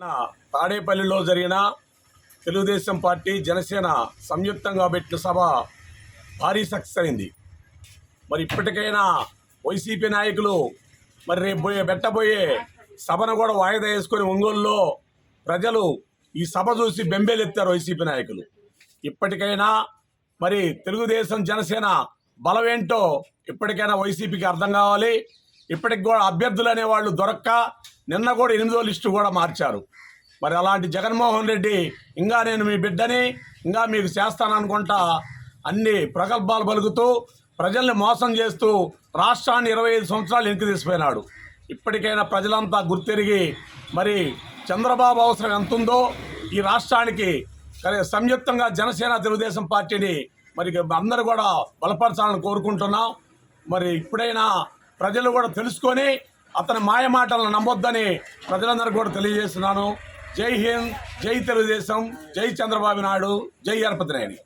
నా తాడేపల్లిలో జరిగిన తెలుగుదేశం పార్టీ జనసేన సంయుక్తంగా పెట్టిన సభ భారీ సక్సెస్ అయింది. మరి ఇప్పటికైనా వైసీపీ నాయకులు మరి రేపు పోయే పెట్టబోయే సభను కూడా వాయిదా వేసుకొని ఒంగోలులో ప్రజలు ఈ సభ చూసి బెంబేలెత్తారు వైసీపీ నాయకులు. ఇప్పటికైనా మరి తెలుగుదేశం జనసేన బలమేంటో ఇప్పటికైనా వైసీపీకి అర్థం కావాలి. ఇప్పటికి కూడా అభ్యర్థులు అనేవాళ్ళు దొరక్క నిన్న కూడా ఎనిమిదో లిస్టు కూడా మార్చారు. మరి అలాంటి జగన్మోహన్ రెడ్డి ఇంకా నేను మీ బిడ్డని ఇంకా మీకు చేస్తాననుకుంటా అన్ని ప్రగల్భాలు పలుకుతూ ప్రజల్ని మోసం చేస్తూ రాష్ట్రాన్ని ఇరవై ఐదు సంవత్సరాలు వెనక్కి తీసిపోయినాడు. ఇప్పటికైనా ప్రజలంతా గుర్తెరిగి మరి చంద్రబాబు అవసరం ఎంత ఉందో ఈ రాష్ట్రానికి సంయుక్తంగా జనసేన తెలుగుదేశం పార్టీని మరి అందరూ కూడా బలపరచాలని కోరుకుంటున్నాం. మరి ఇప్పుడైనా ప్రజలు కూడా తెలుసుకొని అతని మాయ మాటలను నమ్మొద్దని ప్రజలందరూ కూడా తెలియజేస్తున్నాను. జై హింద్ జై తెలుగుదేశం జై చంద్రబాబు నాయుడు జై గణపతి నాయుడు.